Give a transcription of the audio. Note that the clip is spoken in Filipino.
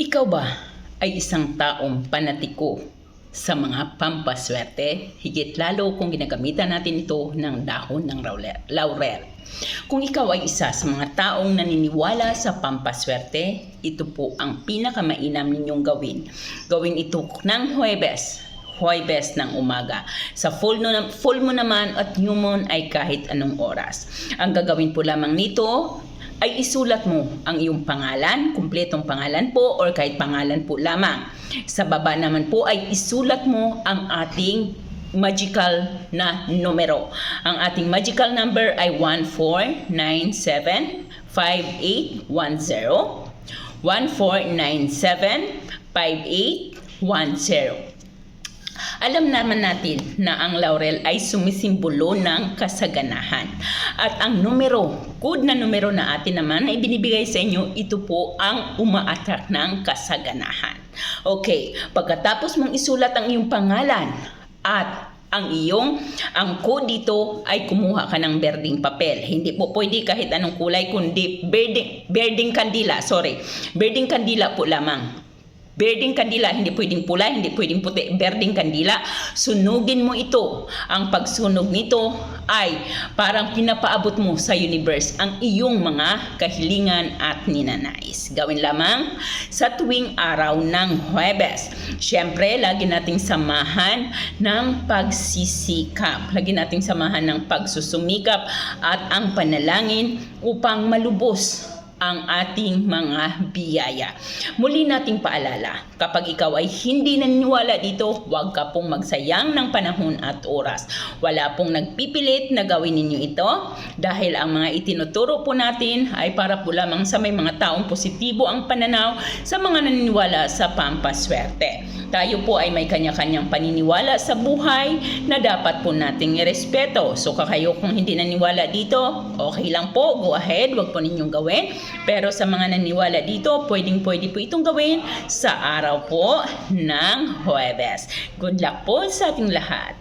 Ikaw ba ay isang taong panatiko sa mga pampaswerte? Higit lalo kung ginagamitan natin ito ng dahon ng laurel. Kung ikaw ay isa sa mga taong naniniwala sa pampaswerte, ito po ang pinakamainam ninyong gawin. Gawin ito ng Huwebes, Huwebes ng umaga. Sa full, no, full mo naman at new moon ay kahit anong oras. Ang gagawin po lamang nito ay isulat mo ang iyong pangalan, kumpletong pangalan po or kahit pangalan po lamang. Sa baba naman po ay isulat mo ang ating magical na numero. Ang ating magical number ay 14975810. 14975810. Alam naman natin na ang laurel ay sumisimbolo ng kasaganahan. At ang numero, good na numero na atin naman na ibinibigay sa inyo, ito po ang uma-attract ng kasaganahan. Okay, pagkatapos mong isulat ang iyong pangalan at ang iyong ang code dito ay kumuha ka ng berding papel. Hindi po pwede kahit anong kulay kundi berding, berding kandila. Sorry, berding kandila po lamang. Berding kandila, hindi pwedeng pula, hindi pwedeng puti, berding kandila. Sunugin mo ito. Ang pagsunog nito ay parang pinapaabot mo sa universe ang iyong mga kahilingan at ninanais. Gawin lamang sa tuwing araw ng Huwebes. Siyempre, lagi nating samahan ng pagsisikap. Lagi nating samahan ng pagsusumikap at ang panalangin upang malubos ang ating mga biyaya. Muli nating paalala, kapag ikaw ay hindi naniniwala dito, huwag ka pong magsayang ng panahon at oras. Wala pong nagpipilit na gawin ninyo ito dahil ang mga itinuturo po natin ay para po lamang sa may mga taong positibo ang pananaw sa mga naniniwala sa pampaswerte. Tayo po ay may kanya-kanyang paniniwala sa buhay na dapat po nating irespeto. So kakayo kung hindi naniwala dito, okay lang po, go ahead, wag po ninyong gawin. Pero sa mga naniwala dito, pwedeng pwede po itong gawin sa araw po ng Huwebes. Good luck po sa ating lahat.